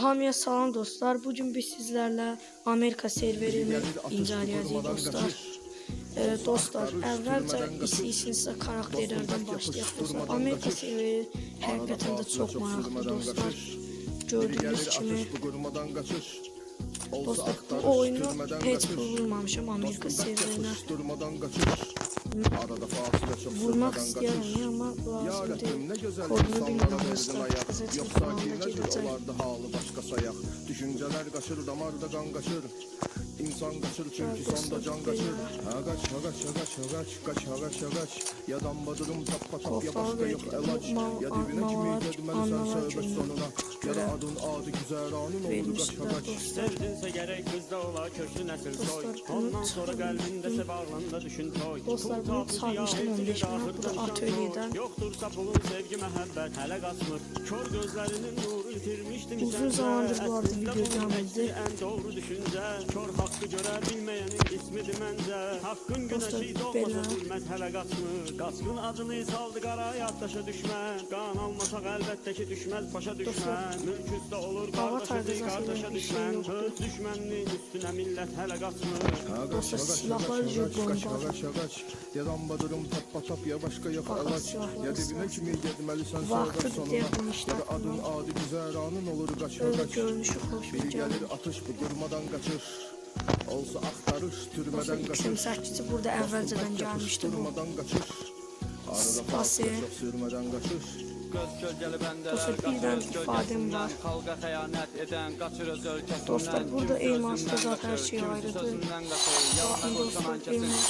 Hamıya salam dostlar. Bugün biz sizlerle Amerika serverini inceleyeceğiz dostlar. Ee, dostlar, əvvəlcə istəyirsinizsə karakterlərdən başlayaq dostlar. Amerika serveri həqiqətən də çox maraqlı dostlar. Gördüyünüz kimi dostlar bu oyunu heç vurmamışam Amerika serverinə. Vurmaq istəyirəm amma Deyil. ne güzel insanlara ayak. Bizə Yoksa gedəcək. olardı halı başka sayak. Düşünceler kaçır damarda kan kaçır. İnsan kaçır çünkü sonda can kaçır. beyler. Ha kaç ha kaç ha kaç. Ya damba durum tap pa tap ya başka yok elaç. Ya dibine kimi yedmeli sen günü sonuna. Ya da adın adı güzel anın olur kaç dostlar. Sevdinsə gərək qızda ola köklü nəsil soy Ondan sonra qəlbində bağlanda düşün toy Dostlar, bunu ya, 15 hepsi manat. Bu da dahırdan atölyeden. şan Yoxdursa pulun sevgi məhəbbət hələ qaçmır Kör gözlərinin nuru itirmişdim Uzun zamandır bu arada video əksi Ən doğru düşüncə Kör haqqı görə bilməyənin ismidir məncə Haqqın günəşi doğmasa bilməz hələ qaçmır Qaçqın acını saldı qara yaddaşa düşmən Qan almasaq əlbəttə ki düşməz başa düşmən Mülk üstə olur qardaşa qardaşa şey düşmən. Öz düşməninin üstünə millət hələ qaçmır Dostlar silahlar jurgon var. Kaç kaç ya damba durum tap pa tap ya başka yok silahlar Ya dibine kimi Vakti söhbet sonuna. Ya da adın adı güzel anın olur kaç Öyle kaç. canlı. atış bu durmadan kaçır. Olsa Dostlar türmeden kaçır. XM8'i burada əvvəlcədən gəlmişdi bu. Durmadan. Arada çok sürmeden kaçır. Öz ifadəm kölgəsindən var. Dostlar, burada Kimisi elmaslı özündən zat hər qaçır, şey ayrıdır. Bakın dostlar, elmas-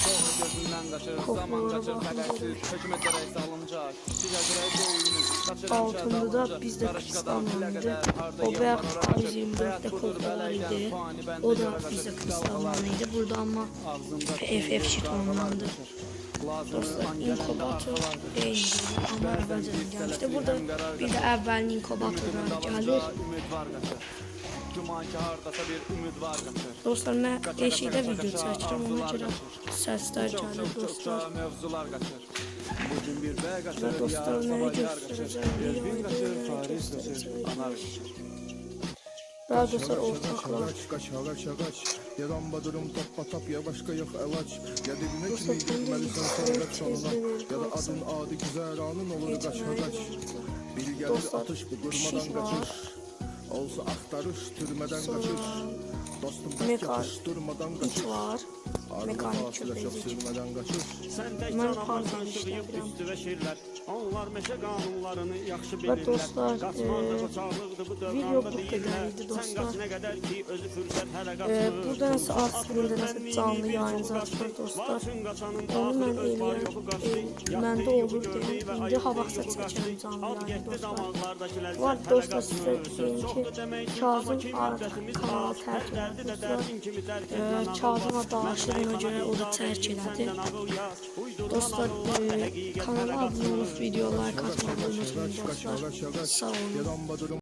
Kokulara bakın. Altında da var idi. O bayaq A124'də kodlar idi. O da var idi. Burada amma FF şit onlandı. Dostlar inkubator eyni amma əvvəlcədən gəlmişdi. Burada bir bir ümid var qaçır Dostlar mən eşikdə video çəkirəm ona görə səslər gəlir dostlar. bir dostlar qaçır göstərəcəm, Paris qaçır, göstərəcəm. Kaç ortaklar. kaç kaç kaç kaç Ya damba durum tap ya başka yok elaç. Ya dibine kimi bunu söhbet da sonuna. Ya da adın adı güzel anın olur kaç gelir Dostlar, atış bu durmadan şiş var. kaçır. Olsa aktarır türmeden Sonra kaçır. Dostum bek yatış durmadan kaçır. var. Mekanik Onlar meşə qanunlarını yaxşı Və bilirlər dostlar, e, video dövranda bu deyirlər qədər idi, Sən dostlar. qaçmır burada nəsə art filmdə nəsə canlı yayın zatıdır dostlar. Onu mən eləyəm, e, məndə olur deyim. İndi ha vaxtsa çəkərəm canlı yayını dostlar. Bu arada dostlar sizə deyim ki, Kazım artıq kanalı tərk elədi dostlar. Ee, Kazıma dalaşır ona görə o da tərk elədi. Dostlar, e, kanala abunə olub videolar katmağı unutmayın dostlar. Sağ olun.